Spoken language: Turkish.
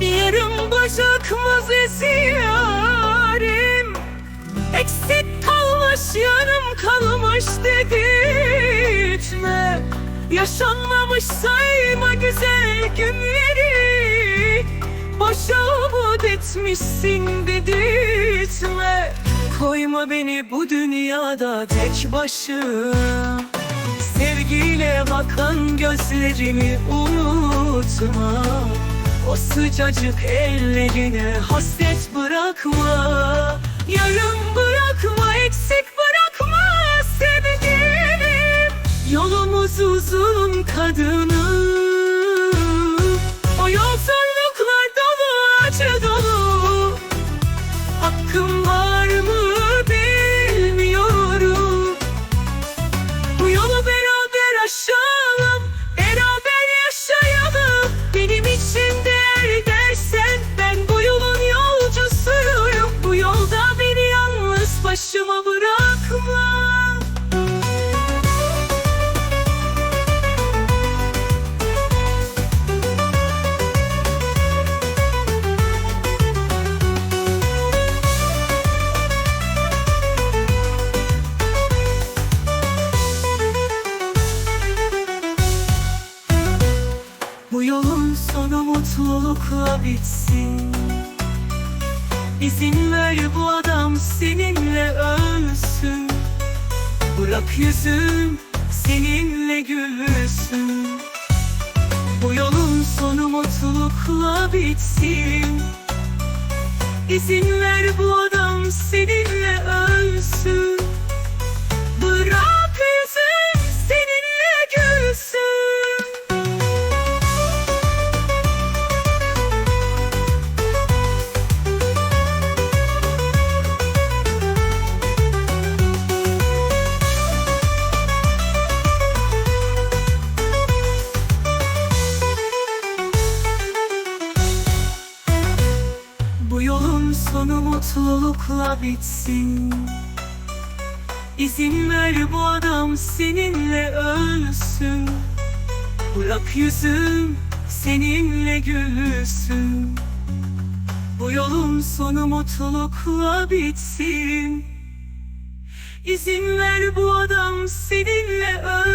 Yarım bacak mazesi yarim Eksik kalmış yarım kalmış dedirtme Yaşanmamış sayma güzel günleri. Boşa umut etmişsin dedirtme Koyma beni bu dünyada tek başına Sevgiyle bakan gözlerimi unutma O sıcacık ellerine hasret bırakma. Yarım bırakma, eksik bırakma sevgilim Yolumuz uzun kadınım başıma bırakma. Bu yolun sonu mutlulukla bitsin. İzin ver bu adam seninle ölsün. Bırak yüzüm seninle gülsün. Bu yolun sonu mutlulukla bitsin. İzin ver bu adam seninle yolun sonu mutlulukla bitsin. İzin ver bu adam seninle ölsün. Bırak yüzüm seninle gülsün. Bu yolun sonu mutlulukla bitsin. İzin ver bu adam seninle ölsün